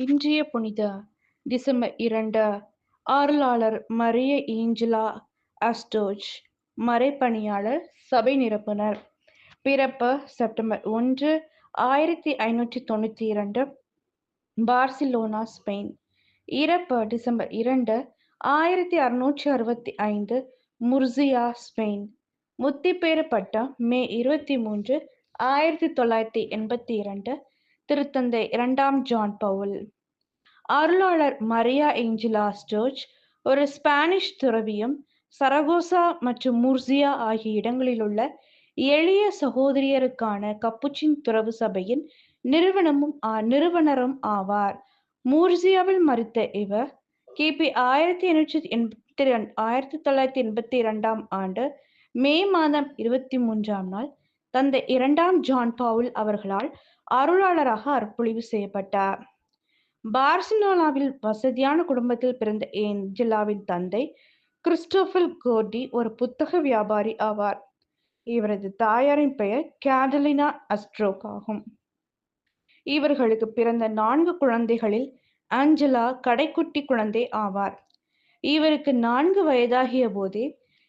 இன்றைய புனித டிசம்பர் இரண்டு அருளாளர் மரிய ஏஞ்சலா அஸ்டோஜ் மறைப்பணியாளர் சபை நிரப்புனர். பிறப்பு செப்டம்பர் ஒன்று ஆயிரத்தி ஐநூற்றி தொண்ணூற்றி இரண்டு பார்சிலோனா ஸ்பெயின். இறப்பு டிசம்பர் இரண்டு ஆயிரத்தி அறுநூற்றி அறுபத்தி ஐந்து முர்சியா ஸ்பெயின். முத்திப்பேறு பட்டம் மே இருபத்தி மூன்று ஆயிரத்தி தொள்ளாயிரத்தி எண்பத்தி இரண்டு திருத்தந்தை இரண்டாம் ஜான் பவுல். அருளாளர் மரியா ஏஞ்சலா ஸ்டோச் ஒரு ஸ்பானிஷ் துறவியும் சரகோசா மற்றும் முர்சியா ஆகிய இடங்களில் உள்ள எளிய சகோதரியருக்கான கப்புச்சின் துறவு சபையின் நிறுவனமும் நிறுவனரும் ஆவார். மூர்சியாவில் மறித்த இவர் கிபி ஆயிரத்தி எண்ணூற்றி எண்பத்தி ரெண்டு ஆயிரத்தி தொள்ளாயிரத்தி எண்பத்தி இரண்டாம் ஆண்டு மே மாதம் இருபத்தி மூன்றாம் நாள் தந்தை இரண்டாம் ஜான் பவுல் அவர்களால் அருளாளராக அர்ப்பணிவு செய்யப்பட்டார். பார்சிலோனாவில் வசதியான குடும்பத்தில் பிறந்த ஏஞ்சலாவின் தந்தை கிறிஸ்டோபல் கோர்டி ஒரு புத்தக வியாபாரி ஆவார். இவரது தாயாரின் பெயர் கேடலினா அஸ்ட்ரோக் ஆகும். இவர்களுக்கு பிறந்த நான்கு குழந்தைகளில் ஆஞ்சலா கடைக்குட்டி குழந்தை ஆவார். இவருக்கு நான்கு வயதாகிய போதே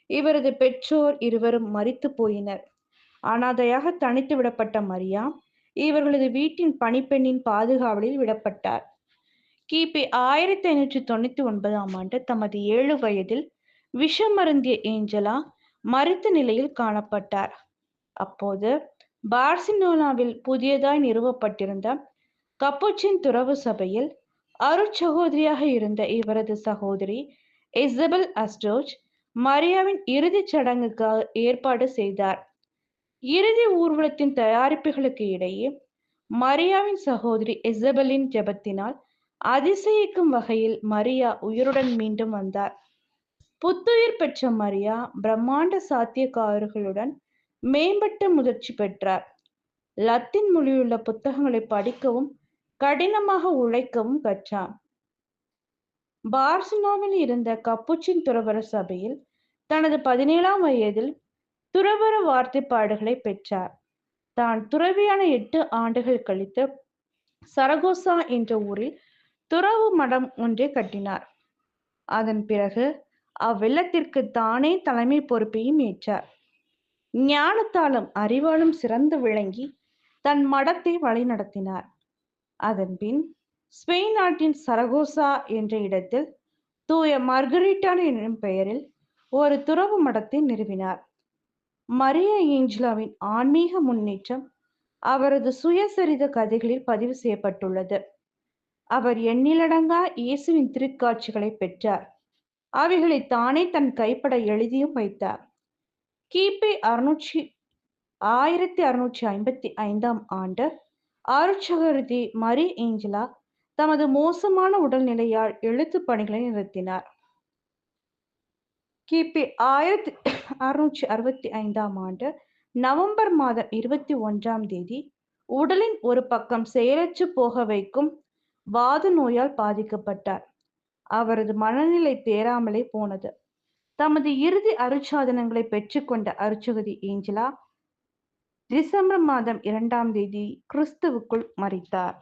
இவரது பெற்றோர் இருவரும் மறித்து போயினர். அனாதையாக தனித்து விடப்பட்ட மரியா இவர்களது வீட்டின் பணிப்பெண்ணின் பாதுகாவலில் விடப்பட்டார். கிபி ஆயிரத்தி ஐநூற்றி தொண்ணூத்தி ஒன்பதாம் ஆண்டு தமது ஏழு வயதில் விஷமருந்திய ஏஞ்சலா மருத்து நிலையில் காணப்பட்டார். அப்போது பார்சிலோனாவில் புதியதாய் நிறுவப்பட்டிருந்த கப்புச்சின் துறவு சபையில் அருட்சகோதரியாக இருந்த இவரது சகோதரி இசபெல் அஸ்டோஜ் மரியாவின் இறுதிச் சடங்குக்காக ஏற்பாடு செய்தார். இறுதி ஊர்வலத்தின் தயாரிப்புகளுக்கு இடையே மரியாவின் சகோதரி இசபெலின் ஜெபத்தினால் அதிசயிக்கும் வகையில் மரியா உயிருடன் மீண்டும் வந்தார். புத்துயிர் பெற்ற மரியா பிரம்மாண்ட சாத்தியக்காரர்களுடன் மேம்பட்ட முதிர்ச்சி பெற்றார். லத்தின் மொழியுள்ள புத்தகங்களை படிக்கவும் கடினமாக உழைக்கவும் கற்றார். பார்சினோவில் இருந்த கப்புச்சின் துறவர சபையில் தனது பதினேழாம் வயதில் துறவர வார்த்தைப்பாடுகளை பெற்றார். தான் துறவியான எட்டு ஆண்டுகள் கழித்து சரகோசா என்ற ஊரில் துறவு மடம் ஒன்றை கட்டினார். அதன் பிறகு அவ்வெள்ளத்திற்கு தானே தலைமை பொறுப்பையும் ஏற்றார். ஞானத்தாலும் அறிவாலும் சிறந்து விளங்கி தன் மடத்தை வழிநடத்தினார் அதன் பின் ஸ்பெயின் நாட்டின் சரகோசா என்ற இடத்தில் தூய மார்கரிட்டான் என்னும் பெயரில் ஒரு துறவு மடத்தை நிறுவினார். மரிய ஏஞ்சலாவின் ஆன்மீக முன்னேற்றம் அவரது சுயசரித கதைகளில் பதிவு செய்யப்பட்டுள்ளது. அவர் எண்ணிலடங்கா இயேசுவின் திருக்காட்சிகளை பெற்றார். அவைகளை தானே தன் கைப்பட எழுதியும் வைத்தார். கிபி அறுநூற்றி ஆயிரத்தி அறுநூற்றி ஐம்பத்தி ஐந்தாம் ஆண்டு அருட்சகருதி மரி ஏஞ்சலா தமது மோசமான உடல்நிலையால் எழுத்து பணிகளை நிறுத்தினார். கிபி ஆயிரத்தி அறுநூற்றி அறுபத்தி ஐந்தாம் ஆண்டு நவம்பர் மாதம் இருபத்தி ஒன்றாம் தேதி உடலின் ஒரு பக்கம் செயலற்று போக வைக்கும் வாது நோயால் பாதிக்கப்பட்டார். அவரது மனநிலை தேராமலே போனது. தமது இறுதி அருட்சாதனங்களை பெற்றுக்கொண்ட அருட்சகதி ஏஞ்சலா டிசம்பர் மாதம் இரண்டாம் தேதி கிறிஸ்துவுக்குள் மறித்தார்